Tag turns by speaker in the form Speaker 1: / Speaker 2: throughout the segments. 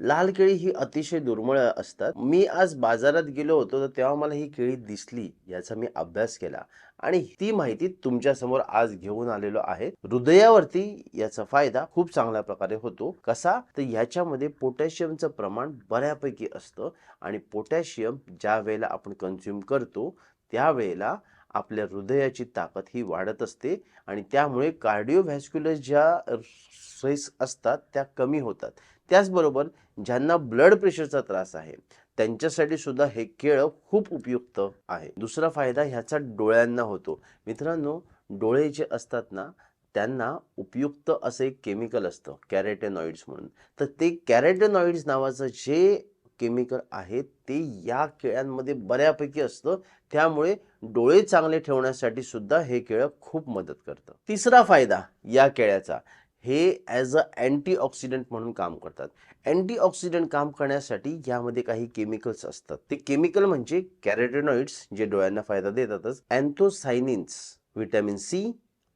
Speaker 1: लाल केळी ही अतिशय दुर्मिळ असतात. मी आज बाजारात गेलो होतो तर तेव्हा मला ही केळी दिसली याचा मी अभ्यास केला. आणि ती माहिती तुमच्यासमोर आज घेऊन आलेलो आहे. हृदयावरती याचा फायदा खूप चांगल्या प्रकारे होतो. कसा? तर याच्यामध्ये पोटॅशियमचं प्रमाण बऱ्यापैकी असतं. आणि पोटॅशियम ज्या वेळेला आपण कन्झ्युम करतो त्यावेळेला आपल्या हृदयाची ताकद ही वाढत असते आणि त्यामुळे कार्डिओव्हॅस्क्युलर ज्या स्ट्रेस असतात त्या कमी होतात. त्याचबरोबर ज्यांना ब्लड प्रेशरचा त्रास आहे त्यांच्यासाठी सुद्धा हे केळं खूप उपयुक्त आहे. दुसरा फायदा ह्याचा डोळ्यांना होतो. मित्रांनो डोळे जे असतात ना त्यांना उपयुक्त असं एक केमिकल असतं कॅरेटेनॉइड्स म्हणून. तर ते कॅरेटेनॉइड्स नावाचं जे केमिकल आहे ते या केळ्यांमध्ये बऱ्यापैकी असतं. त्यामुळे डोळे चांगले ठेवण्यासाठी सुद्धा हे केळं खूप मदत करतं. तिसरा फायदा या केळ्याचा हे ॲज अ अँटीऑक्सिडंट म्हणून काम करतात. अँटीऑक्सिडंट काम करण्यासाठी यामध्ये काही केमिकल्स असतात. ते केमिकल म्हणजे कॅरेटेनॉइड्स जे डोळ्यांना फायदा देतातच अँथोसायनिन्स व्हिटॅमिन सी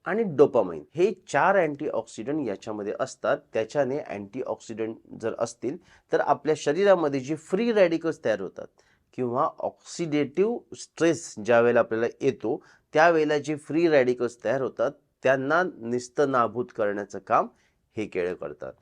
Speaker 1: आणि डोपामाइन हे चार अँटीऑक्सिडंट याच्यामध्ये असतात. त्याच्याने अँटीऑक्सिडंट जर असतील तर आपल्या शरीरामध्ये जे फ्री रॅडिकल्स तयार होतात किंवा ऑक्सिडेटिव्ह स्ट्रेस ज्यावेळेला आपल्याला येतो त्यावेळेला जे फ्री रॅडिकल्स तयार होतात त्यांना निस्तनाभूत करण्याचं काम हे केळं करतात.